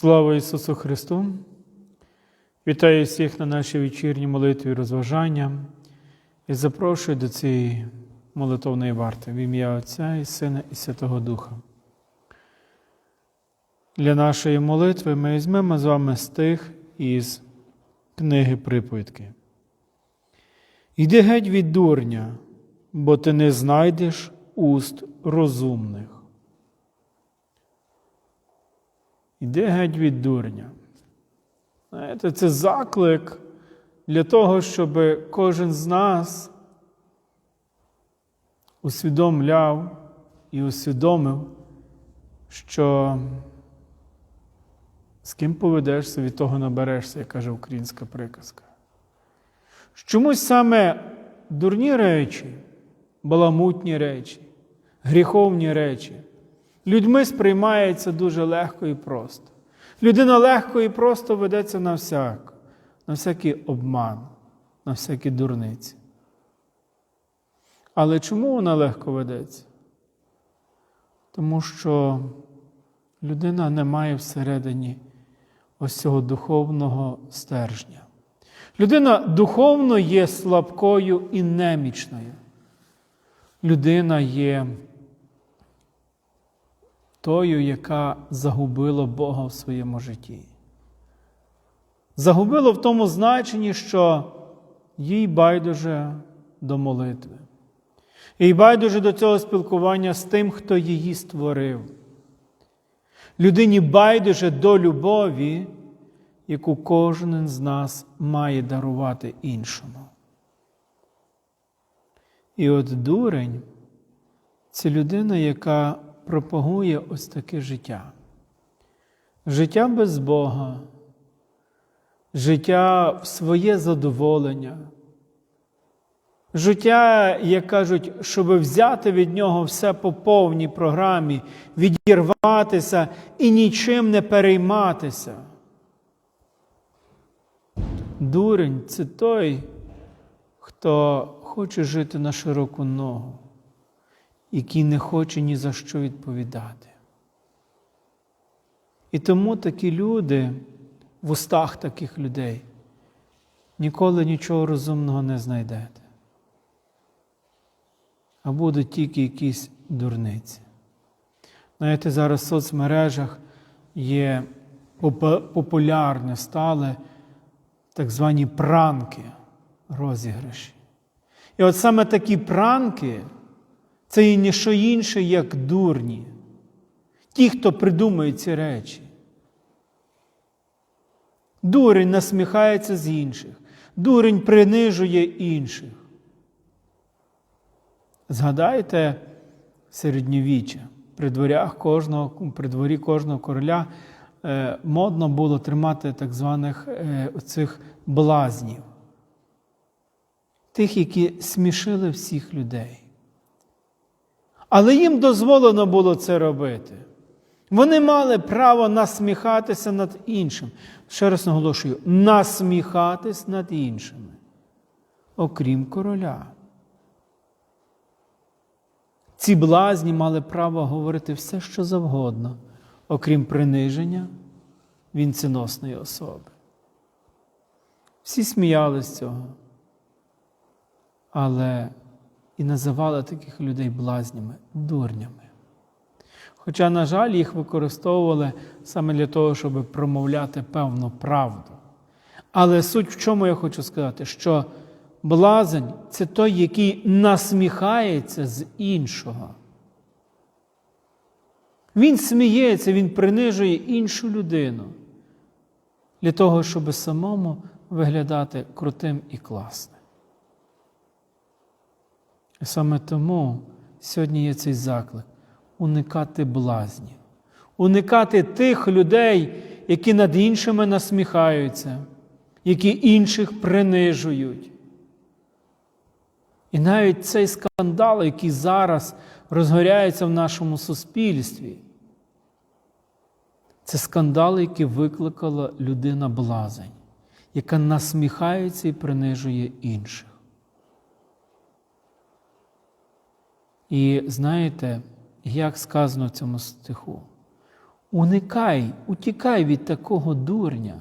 Слава Ісусу Христу! Вітаю всіх на нашій вечірній молитві розважання і запрошую до цієї молитовної варти в ім'я Отця і Сина і Святого Духа. Для нашої молитви ми візьмемо з вами стих із книги Приповідки. Йди геть від дурня, бо ти не знайдеш уст розумних. Іди геть від дурня. Знаєте, це заклик для того, щоб кожен з нас усвідомляв і усвідомив, що з ким поведешся, від того наберешся, як каже українська приказка. Чомусь саме дурні речі, баламутні речі, гріховні речі людьми сприймається дуже легко і просто. Людина легко і просто ведеться на всяк, на всякий обман, на всякі дурниці. Але чому вона легко ведеться? Тому що людина не має всередині ось цього духовного стержня. Людина духовно є слабкою і немічною. Людина є тою, яка загубила Бога в своєму житті. Загубила в тому значенні, що їй байдуже до молитви. Їй байдуже до цього спілкування з тим, хто її створив. Людині байдуже до любові, яку кожен з нас має дарувати іншому. І от дурень це людина, яка пропагує ось таке життя. Життя без Бога, життя в своє задоволення, життя, як кажуть, щоб взяти від нього все по повній програмі, відірватися і нічим не перейматися. Дурень це той, хто хоче жити на широку ногу який не хоче ні за що відповідати. І тому такі люди в устах таких людей ніколи нічого розумного не знайдете. А будуть тільки якісь дурниці. Знаєте, зараз в соцмережах є популярне стали так звані пранки розіграші. І от саме такі пранки. Це і не що інше, як дурні. Ті, хто придумує ці речі. Дурень насміхається з інших, дурень принижує інших. Згадайте середньовіччя, при дворях кожного, при дворі кожного короля е, модно було тримати так званих е, цих блазнів, тих, які смішили всіх людей. Але їм дозволено було це робити. Вони мали право насміхатися над іншим. Ще раз наголошую, насміхатись над іншими, окрім короля. Ці блазні мали право говорити все, що завгодно, окрім приниження вінценосної особи. Всі сміялися з цього. Але і називали таких людей блазнями, дурнями. Хоча, на жаль, їх використовували саме для того, щоб промовляти певну правду. Але суть в чому я хочу сказати, що блазень це той, який насміхається з іншого. Він сміється, він принижує іншу людину для того, щоб самому виглядати крутим і класним. І саме тому сьогодні є цей заклик уникати блазнів, уникати тих людей, які над іншими насміхаються, які інших принижують. І навіть цей скандал, який зараз розгоряється в нашому суспільстві, це скандал, який викликала людина блазень, яка насміхається і принижує інших. І знаєте, як сказано в цьому стиху? Уникай, утікай від такого дурня,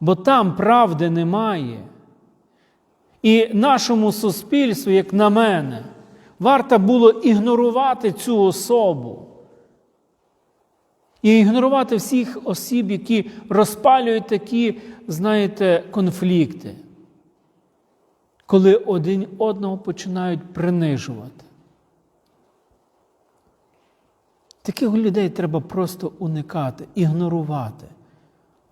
бо там правди немає. І нашому суспільству, як на мене, варто було ігнорувати цю особу. І ігнорувати всіх осіб, які розпалюють такі, знаєте, конфлікти, коли один одного починають принижувати. Таких людей треба просто уникати, ігнорувати.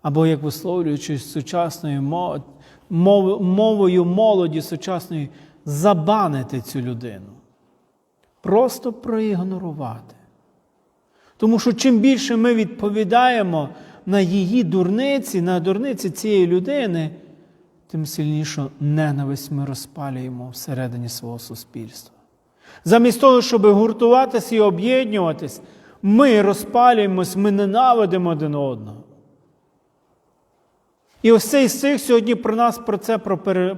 Або, як висловлюючись сучасною мов- мов- мовою молоді сучасної, забанити цю людину. Просто проігнорувати. Тому що чим більше ми відповідаємо на її дурниці, на дурниці цієї людини, тим сильнішу ненависть ми розпалюємо всередині свого суспільства. Замість того, щоб гуртуватися і об'єднуватись, ми розпалюємось, ми ненавидимо один одного. І ось цей стих сьогодні про нас про це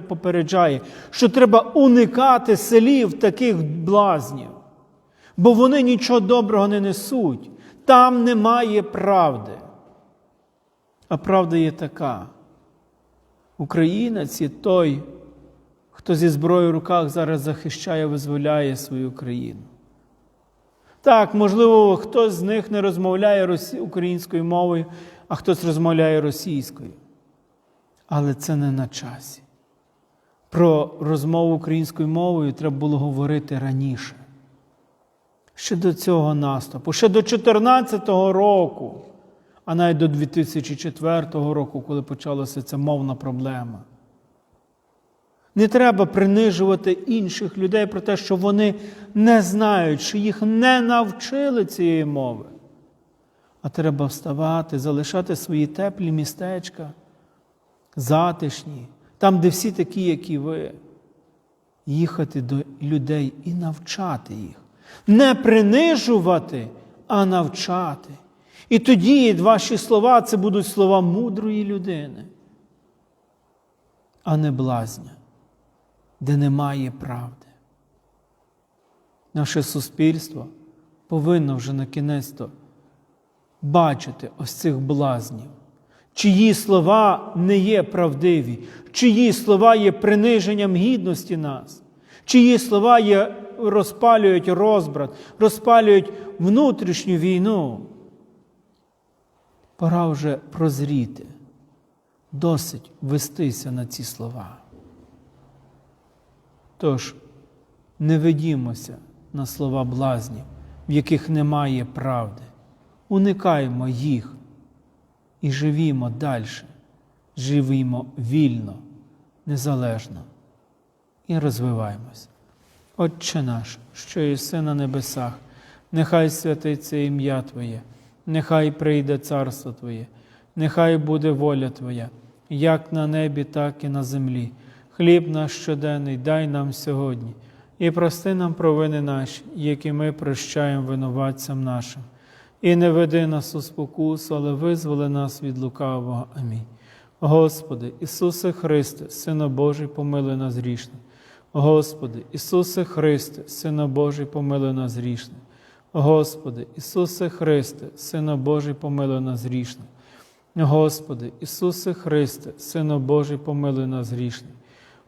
попереджає, що треба уникати селів таких блазнів, бо вони нічого доброго не несуть. Там немає правди. А правда є така. Українець є той, хто зі зброєю в руках зараз захищає, визволяє свою країну. Так, можливо, хтось з них не розмовляє українською мовою, а хтось розмовляє російською. Але це не на часі. Про розмову українською мовою треба було говорити раніше. Ще до цього наступу, ще до 2014 року, а навіть до 2004 року, коли почалася ця мовна проблема. Не треба принижувати інших людей про те, що вони не знають, що їх не навчили цієї мови. А треба вставати, залишати свої теплі містечка, затишні, там, де всі такі, як і ви, їхати до людей і навчати їх. Не принижувати, а навчати. І тоді ваші слова це будуть слова мудрої людини, а не блазня, де немає правди. Наше суспільство повинно вже на кінець бачити ось цих блазнів, чиї слова не є правдиві, чиї слова є приниженням гідності нас, чиї слова є, розпалюють розбрат, розпалюють внутрішню війну. Пора вже прозріти, досить вестися на ці слова. Тож, не ведімося на слова блазнів, в яких немає правди. Уникаймо їх і живімо далі, живімо вільно, незалежно і розвиваємось. Отче наш, що єси на небесах, нехай святиться ім'я Твоє, нехай прийде царство Твоє, нехай буде воля Твоя, як на небі, так і на землі. Хліб наш щоденний дай нам сьогодні, і прости нам провини наші, які ми прощаємо винуватцям нашим. І не веди нас у спокусу, але визволи нас від лукавого. Амінь. Господи, Ісусе Христе, Сина Божий, помилуй нас грішних. Господи, Ісусе Христе, Сина Божий, помилуй нас грішних. Господи, Ісусе Христе, Сина Божий, помилуй нас грішних. Господи, Ісусе Христе, Сина Божий, помилуй нас грішних.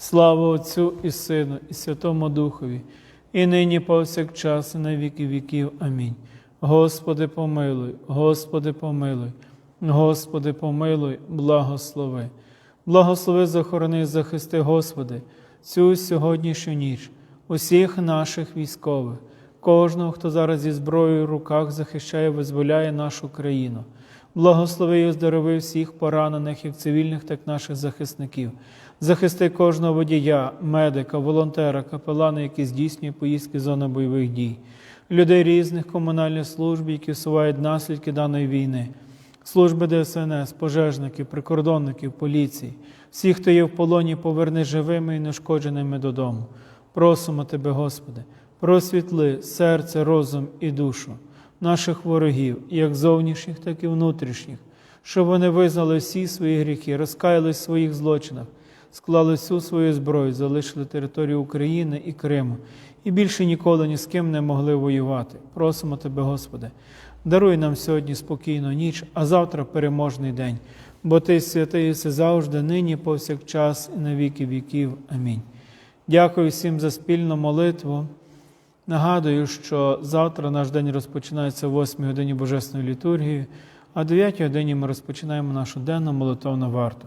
Слава Отцю і Сину, і Святому Духові, і нині повсякчас, і на віки віків. Амінь. Господи, помилуй, Господи, помилуй, Господи, помилуй, благослови. Благослови, захорони, захисти, Господи, цю сьогоднішню ніч, усіх наших військових, кожного, хто зараз зі зброєю в руках захищає, визволяє нашу країну. Благослови і оздорови всіх поранених, як цивільних, так і наших захисників. Захисти кожного водія, медика, волонтера, капелана, які здійснює поїздки з зони бойових дій, людей різних комунальних служб, які усувають наслідки даної війни. служби ДСНС, пожежників, прикордонників, поліції, всіх, хто є в полоні, поверни живими і нешкодженими додому. Просимо Тебе, Господи, просвітли серце, розум і душу наших ворогів, як зовнішніх, так і внутрішніх, щоб вони визнали всі свої гріхи, розкаялись в своїх злочинах, склали всю свою зброю, залишили територію України і Криму і більше ніколи ні з ким не могли воювати. Просимо Тебе, Господи, даруй нам сьогодні спокійну ніч, а завтра переможний день, бо Ти святий єси завжди, нині, повсякчас і на віки віків. Амінь. Дякую всім за спільну молитву. Нагадую, що завтра наш день розпочинається о 8 годині Божественної літургії, а о 9 годині ми розпочинаємо нашу денну молитовну варту.